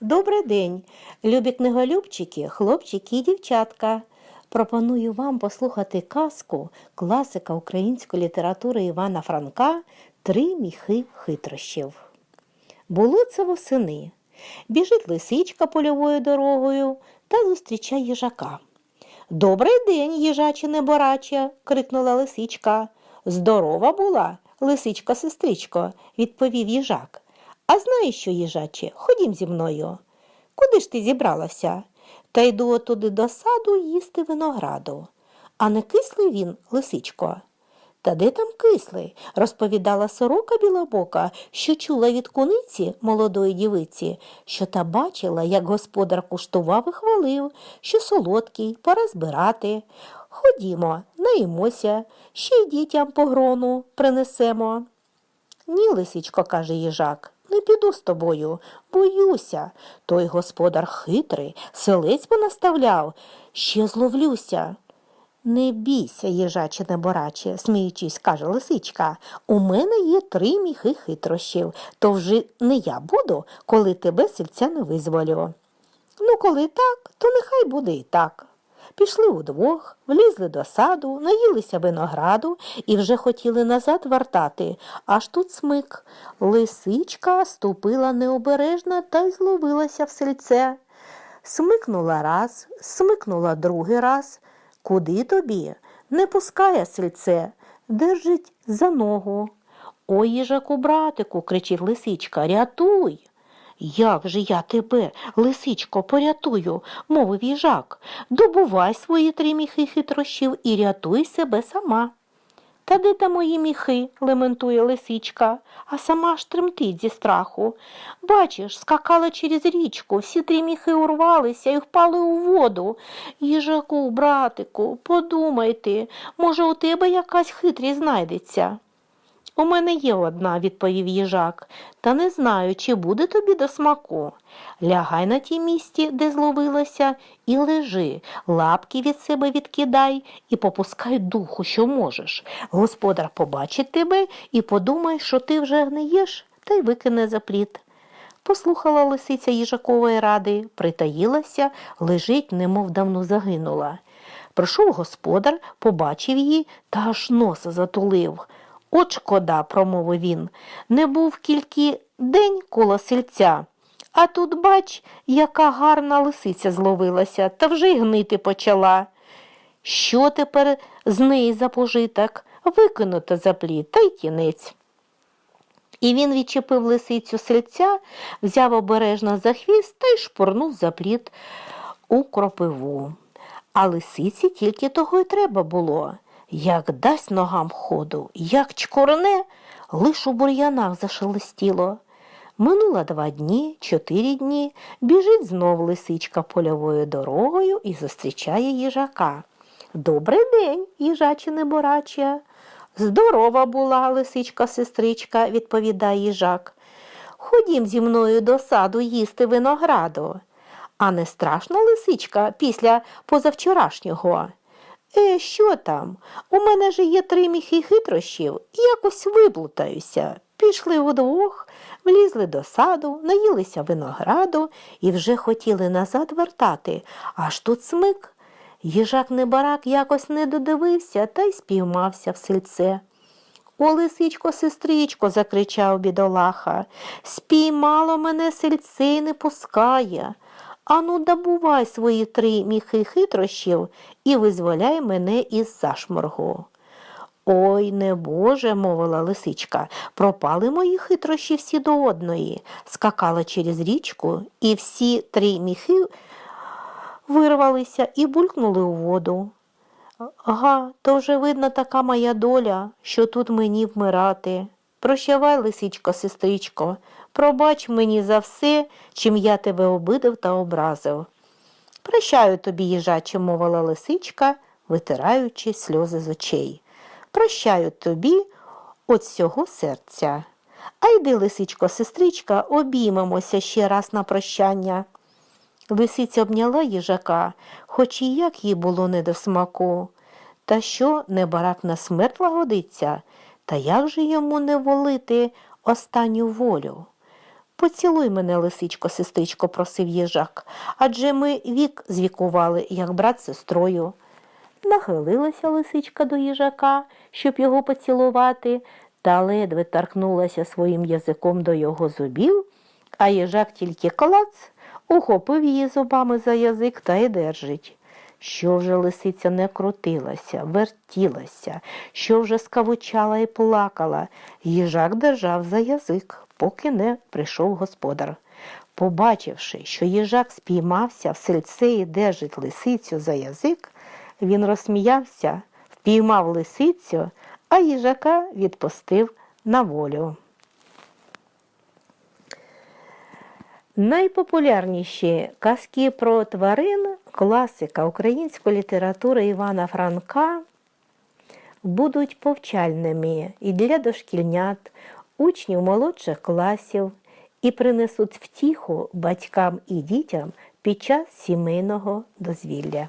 Добрий день, любі книголюбчики, хлопчики і дівчатка. Пропоную вам послухати казку класика української літератури Івана Франка Три міхи хитрощів. Було це восени. Біжить лисичка польовою дорогою та зустрічає їжака. Добрий день, їжаче небораче, крикнула лисичка. Здорова була, лисичка сестричко, відповів їжак. А знаєш що, їжаче, ходім зі мною. Куди ж ти зібралася? Та йду отуди до саду їсти винограду. А не кислий він, лисичко? Та де там кислий? розповідала сорока білобока, що чула від куниці молодої дівиці, що та бачила, як господар куштував і хвалив, що солодкий, пора збирати. Ходімо, наїмося, ще й дітям погрону принесемо. Ні, лисичко, каже їжак, не піду з тобою, боюся. Той господар хитрий, селець понаставляв, ще зловлюся. Не бійся, їжаче небораче, сміючись, каже лисичка. У мене є три міхи хитрощів, то вже не я буду, коли тебе сільця не визволю. Ну, коли так, то нехай буде і так. Пішли удвох, влізли до саду, наїлися винограду і вже хотіли назад вертати, аж тут смик. Лисичка ступила необережно та й зловилася в сельце. Смикнула раз, смикнула другий раз. Куди тобі? Не пускає сельце, держить за ногу. Ой, їжаку, братику, кричить лисичка, рятуй. Як же я тебе, лисичко, порятую, мовив їжак. Добувай свої три міхи хитрощів і рятуй себе сама. Та де там мої міхи? лементує лисичка, а сама ж тремтить зі страху. Бачиш, скакала через річку, всі три міхи урвалися і впали у воду. Їжаку, братику, подумайте, може, у тебе якась хитрість знайдеться. У мене є одна, відповів їжак, та не знаю, чи буде тобі до смаку. Лягай на тій місці, де зловилася, і лежи, лапки від себе відкидай і попускай духу, що можеш. Господар побачить тебе і подумає, що ти вже гниєш, та й викине за плід. Послухала лисиця їжакової ради, притаїлася, лежить, немов давно загинула. Прийшов господар, побачив її та аж носа затулив. От шкода, промовив він, не був кільки день коло сельця. А тут, бач, яка гарна лисиця зловилася, та вже й гнити почала. Що тепер з неї за пожиток? Викинуто за плід, та й кінець. І він відчепив лисицю сельця, взяв обережно за хвіст та й шпурнув за плід у кропиву. А лисиці тільки того й треба було. Як дасть ногам ходу, як чкорне, лиш у бур'янах зашелестіло. Минуло два дні, чотири дні, біжить знов лисичка польовою дорогою і зустрічає їжака. Добрий день, їжаче небораче. Здорова була лисичка сестричка, відповідає їжак. Ходім зі мною до саду їсти винограду. А не страшно лисичка після позавчорашнього? Е, що там? У мене ж є три міхи хитрощів, якось виплутаюся. Пішли удвох, влізли до саду, наїлися винограду і вже хотіли назад вертати, аж тут смик. Їжак небарак якось не додивився та й спіймався в сельце. О, лисичко, сестричко, закричав бідолаха, спіймало мене сельце й не пускає. Ану, добувай свої три міхи хитрощів і визволяй мене із зашморгу. Ой, не Боже, мовила лисичка, пропали мої хитрощі всі до одної. Скакала через річку, і всі три міхи вирвалися і булькнули у воду. Ага, то вже видно така моя доля, що тут мені вмирати. Прощавай, лисичко, сестричко, пробач мені за все, чим я тебе обидав та образив. Прощаю тобі, їжаче, мовила лисичка, витираючи сльози з очей. Прощаю тобі от всього серця. А йди, лисичко, сестричка, обіймемося ще раз на прощання. Лисиця обняла їжака, хоч і як їй було не до смаку. Та що небарак на смерть лагодиться, та як же йому не волити останню волю? Поцілуй мене, лисичко, сестричко, просив їжак, адже ми вік звікували, як брат з сестрою. Нахилилася лисичка до їжака, щоб його поцілувати, та ледве торкнулася своїм язиком до його зубів, а їжак тільки клац, ухопив її зубами за язик та й держить. Що вже лисиця не крутилася, вертілася, що вже скавучала і плакала, їжак держав за язик, поки не прийшов господар. Побачивши, що їжак спіймався в сельце і держить лисицю за язик, він розсміявся, впіймав лисицю, а їжака відпустив на волю. Найпопулярніші казки про тварин класика української літератури Івана Франка будуть повчальними і для дошкільнят, учнів молодших класів і принесуть втіху батькам і дітям під час сімейного дозвілля.